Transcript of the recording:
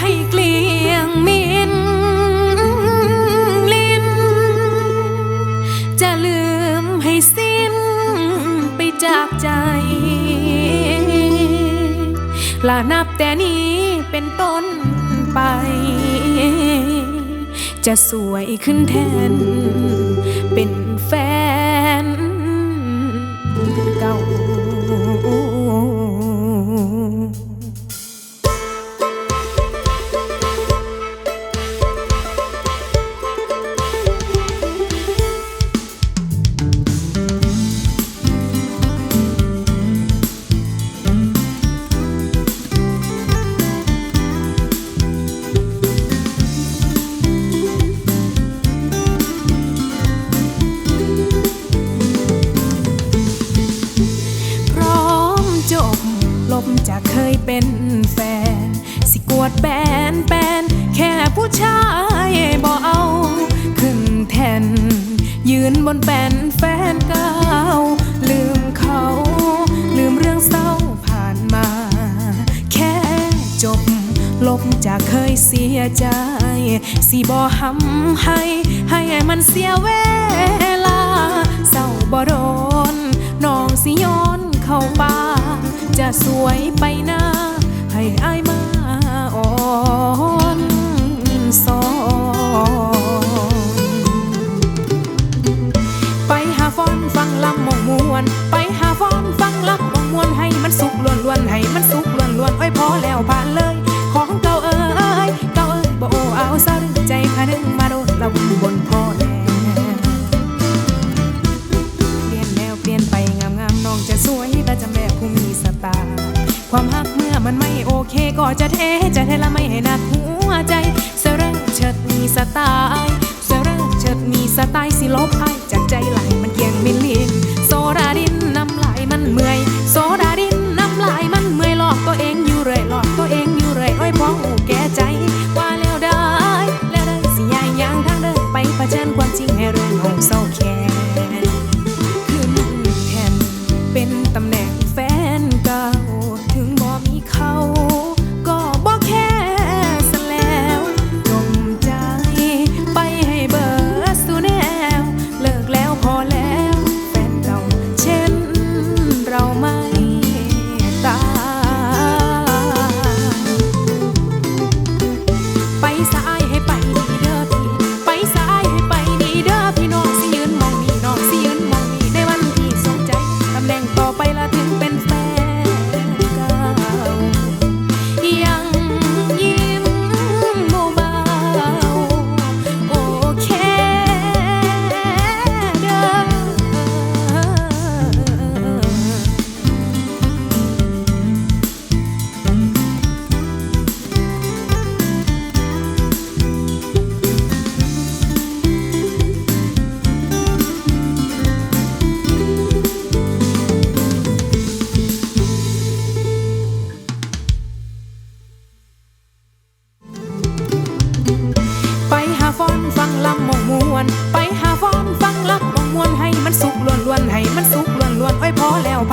ให้เกลียงมินลิ้น จะลืมให้สิ้นไปจากใจ ลานับแต่นี้เป็นต้นไป จะสวยขึ้นแทน จากเคยเป็นแฟน สิกวดแบนแปนแค่ผู้ชายบ่เอา ขึ้นแทน ยืนบนแป้นแฟนเก่าลืมเขา ลืมเรื่องเศร้าผ่านมา แค่จบ ลบจากเคยเสียใจ สิบ่หำให้ ให้มันเสียเวล สวยไปหน้า ให้อายมาอ่อนสอนไปหาฟ้อนฟังลำมองมวน ไปหาฟ้อนฟังลำมองมวนให้มันสุกล้วนล้วนๆให้มันสุกล้วนล้วนไว้พอแล้วผ่านเลย มันไม่โอเคก็จะเทจะเทละไม่ให้หนักหัวใจเสเริงเฉิดมีสไตล์เสเริงเฉิดมีสไตล์สิลบไอจากใจไหลมันเกียงมิลลินโซดาดินน้ำลายมันเมื่อยโซดาดินน้ำลายมันเมื่อยหลอกตัวเองอยู่เรื่อยหลอกตัวเองอยู่เรื่อยอ้อยพ้องอูแก่ใจว่าแล้วได้แล้วได้สิยายยังทางเดินไปเผชิญความจริงให้เรื่องของเศร้าแค้นขึ้นแทนเป็นตำแหน่ง face that I วน ไปหาฟ้อนฟังรักมองมวนให้มันสุกล้วนล้วนให้มันสุกล้วนล้วนโอ้ยพอแล้วพ